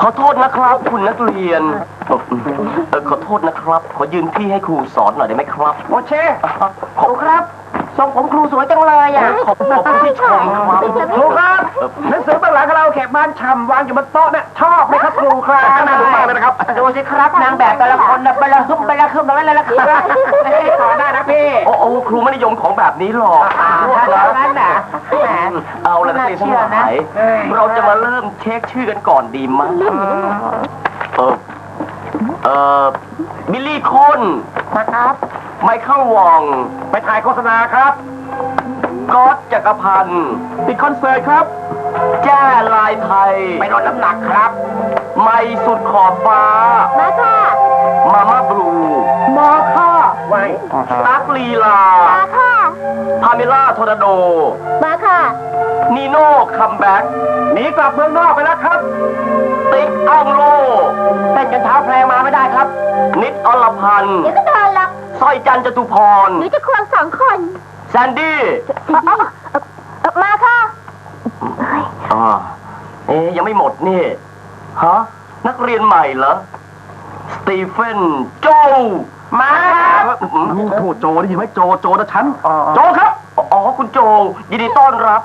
ขอโทษนะครับ คุณนักเรียนเอ่อเอ่อขอโทษนะครับ ขอยืมที่ให้ครูสอนหน่อยได้ไหมครับโอเชขอบครับทรงผมครูสวยจังเลยอะขอบขอบคุณที่ชมครับครูครับหนังสือตำราคาราโอเกะบ้านชำวางอยู่บนโต๊ะน่ะชอบไหมครับครูครับน่าดูมากเลยนะครับดูสิครับนางแบบแต่ละคนน่ะไปละฮึมไปละคึมตรงนั้นเลยละครับขอได้นะพี่โอ้โอ้ ครูไม่นิยมของแบบนี้หรอกอ่าถ้าอย่างนั้นน่ะแหมเอาละนักเรียนทั้งหลายเราจะมาเริ่มเช็คชื่อกันก่อนดีมั้ยเออเออบิลลี่คอนนะครับ ไมเคิลวอง ไปถ่ายโฆษณาครับก๊อตจักรพันธ์ติดคอนเสิร์ตครับ แจ้ลายไทย ไปลดน้ำหนักครับ ไม่สุดขอบฟ้า มาค่ะ มาม่าบลูมอข้อ ไว้ตักลีลา มาค่ะ พาเมล่าทอร์นาโด มาค่ะ นีโน่คัมแบ็กหนีกลับเมืองนอกไปแล้วครับ ติ๊กอังโลเต้นจนเท้าแพลงมาไม่ได้ครับ นิดอลพันธ์เดี๋ยวก็โดนหรอกสร้อยจันทร์จตุพรหนูจะควงสองคนแซนดี้เอาเอาเอาเอามาค่ะ อ่าเอ๊ยยังไม่หมดนี่ ฮะ นักเรียนใหม่เหรอ สตีเฟนโจ มาครับโทษโจได้ยินไหมโจโจนะฉัน โจครับ อ๋อ คุณโจ ยินดีต้อนรับ